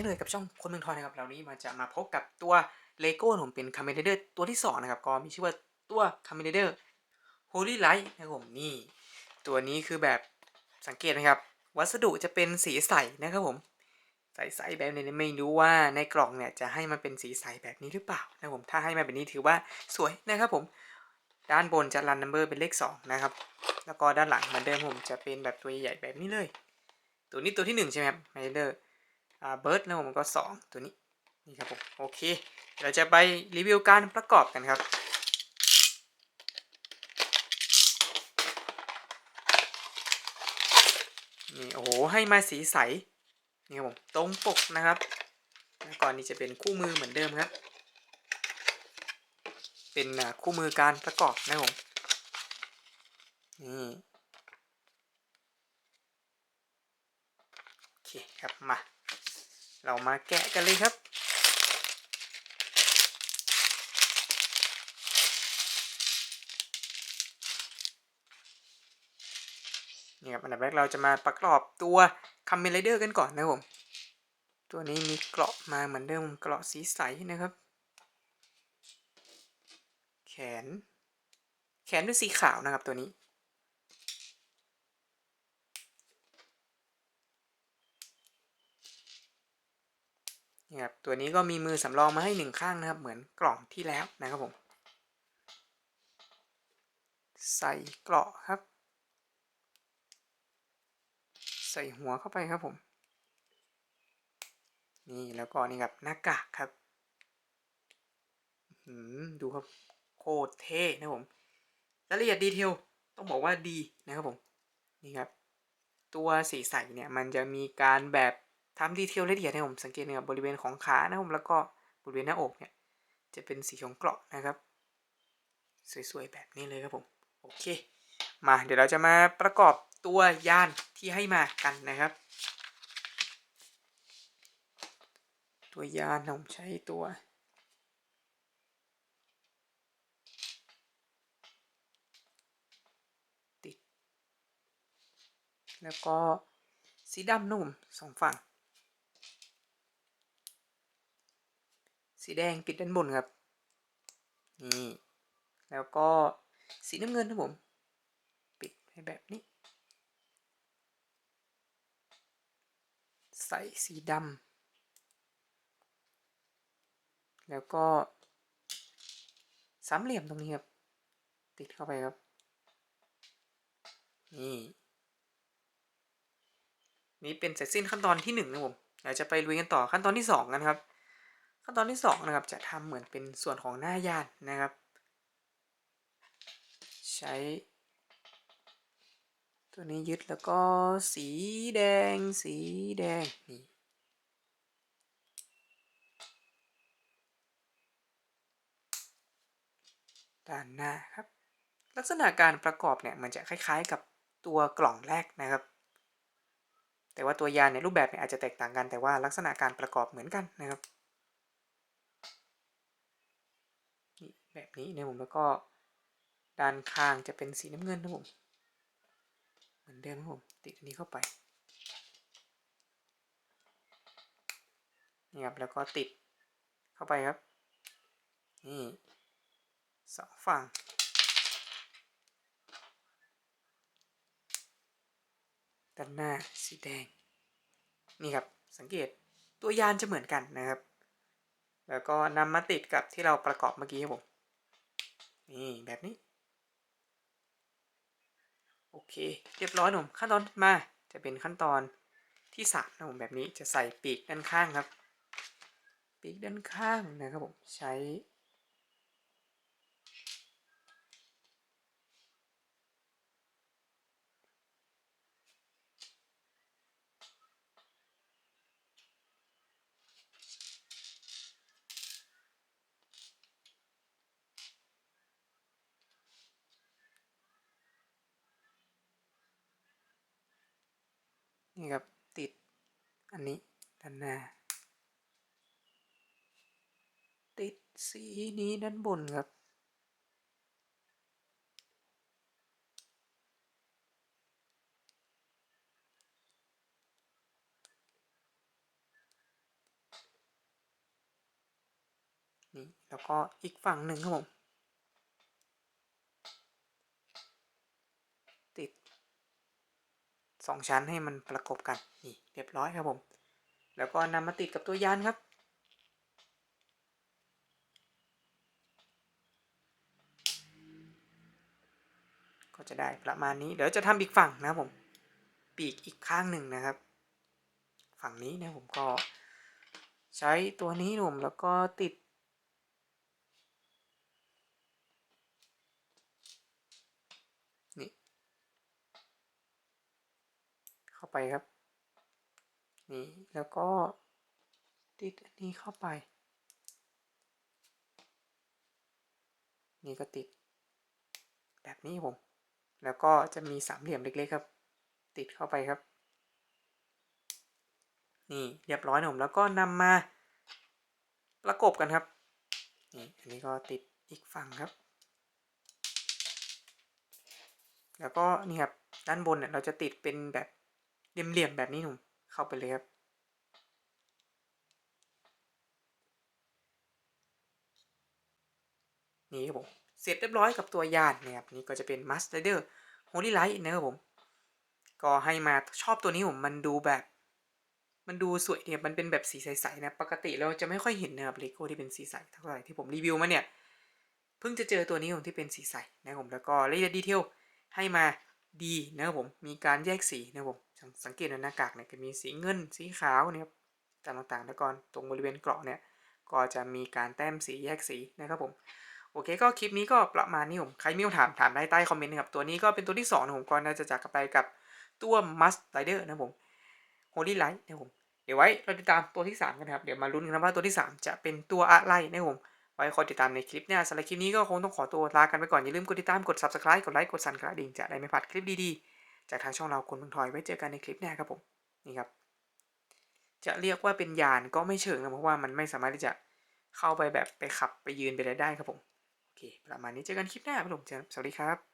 ช่นเคยกับช่องคนเมืองทองนะครับเรานี้มาจะมาพบกับตัวเลโก้ผมเป็นคาเมเดอร์ตัวที่สองนะครับก็มีชื่อว่าตัวคาเมเดอร์โฮลี่ไลท์นะครับผมนี่ ตัวนี้คือแบบสังเกตนะครับ วัสดุจะเป็นสีใสนะครับผมใสๆแบบนี้ไม่รู้ว่าในกล่องเนี่ยจะให้มันเป็นสีใสแบบนี้หรือเปล่านะครับผมถ้าให้มาแบบนี้ถือว่าสวยนะครับผมด้านบนจะรันนัมเบอร์เป็นเลข2นะครับแล้วก็ด้านหลังเหมือนเดิมผมจะเป็นแบบตัวใหญ่แบบนี้เลย ตัวนี้ตัวที่หนึ่งใช่ไหมครับไมเดอร์ เบิร์ดแล้วผมก็สองตัวนี้นี่ครับผมโอเคเราจะไปรีวิวการประกอบกันครับนี่โอ้โหให้มาสีใสนี่ครับผมตรงปกนะครับก่อนนี้จะเป็นคู่มือเหมือนเดิมครับ เป็นคู่มือการประกอบนะผมนี่โอเคครับมา เรามาแกะกันเลยครับ นี่ครับอันดับแรกเราจะมาประกอบตัวคัมเมนไรเดอร์กันก่อนนะครับผม ตัวนี้มีเกราะมาเหมือนเดิมเกราะสีใสนะครับ แขน แขนด้วยสีขาวนะครับตัวนี้ นี่ครับตัวนี้ก็มีมือสำรองมาให้หนึ่งข้างนะครับ เหมือนกล่องที่แล้วนะครับผม ใส่เกราะครับ ใส่หัวเข้าไปครับผม นี่แล้วก็นี่ครับหน้ากากครับดูครับโคตรเท่นะครับผมรายละเอียดดีเทลต้องบอกว่าดีนะครับผม นี่ครับ ตัวสีใสเนี่ยมันจะมีการแบบ ทำดีเทลละเอียดให้ผมสังเกตนะครับบริเวณของขานะครับผมแล้วก็บริเวณหน้าอกเนี่ยจะเป็นสีของเกราะนะครับ สวยๆแบบนี้เลยครับผมโอเค มาเดี๋ยวเราจะมาประกอบตัวยานที่ให้มากันนะครับ ตัวยานผมใช้ตัวติดแล้วก็สีดำนุ่มสองฝั่ง สีแดงปิดด้านบนครับ นี่ แล้วก็สีน้ำเงินนะผม ปิดให้แบบนี้ ใส่สีดำแล้วก็สามเหลี่ยมตรงนี้ครับ ติดเข้าไปครับ นี่ นี่เป็นเสร็จสิ้นขั้นตอนที่หนึ่งนะผมเดี๋ยวจะไปลุยกันต่อขั้นตอนที่สองกันครับ ขั้นตอนที่สองนะครับจะทำเหมือนเป็นส่วนของหน้ายานนะครับ ใช้ ตัวนี้ยึดแล้วก็สีแดงสีแดงนี่ด้านหน้าครับ ลักษณะการประกอบเนี่ยมันจะคล้ายๆกับตัวกล่องแรกนะครับ แต่ว่าตัวยานในรูปแบบเนี่ยอาจจะแตกต่างกันแต่ว่าลักษณะการประกอบเหมือนกันนะครับนี่ แบบนี้นะผมแล้วก็ด้านข้างจะเป็นสีน้ำเงินนะผมเหมือนเดิมนะผมติดอันนี้เข้าไปนี่ครับแล้วก็ติดเข้าไปครับ นี่สองฝั่งด้านหน้าสีแดง นี่ครับสังเกตตัวยานจะเหมือนกันนะครับ แล้วก็นำมาติดกับที่เราประกอบเมื่อกี้ครับผม นี่แบบนี้ โอเค เรียบร้อยหนุ่มขั้นตอนมาจะเป็นขั้นตอนที่สามนะผมแบบนี้จะใส่ปีกด้านข้างครับ ปีกด้านข้างนะครับผมใช้ี่ครับติดอันนี้ด้านหน้า ติดสีนี้ด้านบนครับ นี่ แล้วก็อีกฝั่งหนึ่งครับผมติด สองชั้นให้มันประกบกันนี่เรียบร้อยครับผม แล้วก็นำมาติดกับตัวยานครับ ก็จะได้ประมาณนี้ เดี๋ยวจะทำอีกฝั่งนะครับผม ปีกอีกข้างหนึ่งนะครับ ฝั่งนี้นะผมก็ใช้ตัวนี้นะผมแล้วก็ติด นี่ เข้า ไปครับ นี่แล้วก็ติดอันนี้เข้าไป นี่ก็ติด แบบนี้ผม แล้วก็จะมีสามเหลี่ยมเล็กๆครับ ติดเข้าไปครับ นี่เรียบร้อยนะผมแล้วก็นำมาประกบกันครับ นี่อันนี้ก็ติดอีกฝั่งครับ แล้วก็นี่ครับด้านบนเนี่ยเราจะติดเป็นแบบ เหลี่ยมๆแบบนี้หนุ่มเข้าไปเลยครับนี่ครับผมเสร็จเรียบร้อยกับตัวยานนะครับนี่ก็จะเป็น m a s t e r Holy Light นะครับผม ก็ให้มาชอบตัวนี้ผมมันดูแบบ มันดูสวยเนี่ยมันเป็นแบบสีใสๆนะ ปกติเราจะไม่ค่อยเห็นนะครับเลโก้ที่เป็นสีใสเท่าไหร่ที่ผมรีวิวมาเนี่ย เพิ่งจะเจอตัวนี้ผมที่เป็นสีใสนะครับผมแล้วก็รายละเอียดดีเทลให้มาดีนะครับผมมีการแยกสีนะครับผม สังเกตในหน้ากากเนี่ยจะมีสีเงินสีขาวเนะครับต่างๆแล้วก็ตรงบริเวณเกราะเนี่ย ก็จะมีการแต้มสีแยกสีนะครับผมโอเคก็คลิปนี้ก็ประมาณนี้ผมใครมีคำถามถามได้ใต้คอมเมนต์นะครับตัวนี้ก็เป็นตัวที่2นะผมก็น่าจะจากกันไปกับตัว Must Rider นะผม Holy Light นะผมเดี๋ยวไว้เราติดตามตัวที่ 3 กันครับ เดี๋ยวมาลุ้นกันนะว่าตัวที่ 3 จะเป็นตัวอะไรนะผม ไว้คอยติดตามในคลิปหน้าสำหรับคลิปนี้ก็คงต้องขอตัวลากันไปก่อน อย่าลืมกดติดตามกด subscribe กดไลค์กดสั่นกระดิ่งจะได้ไม่พลาดคลิปดีๆ จากทางช่องเราคุณพึงทอยไว้เจอกันในคลิปหน้าครับผมนี่ครับ จะเรียกว่าเป็นยานก็ไม่เชิงนะเพราะว่ามันไม่สามารถที่จะเข้าไปแบบไปขับไปยืนไปอะไรได้ครับผมโอเคประมาณนี้เจอกันคลิปหน้าครับผมสวัสดีครับ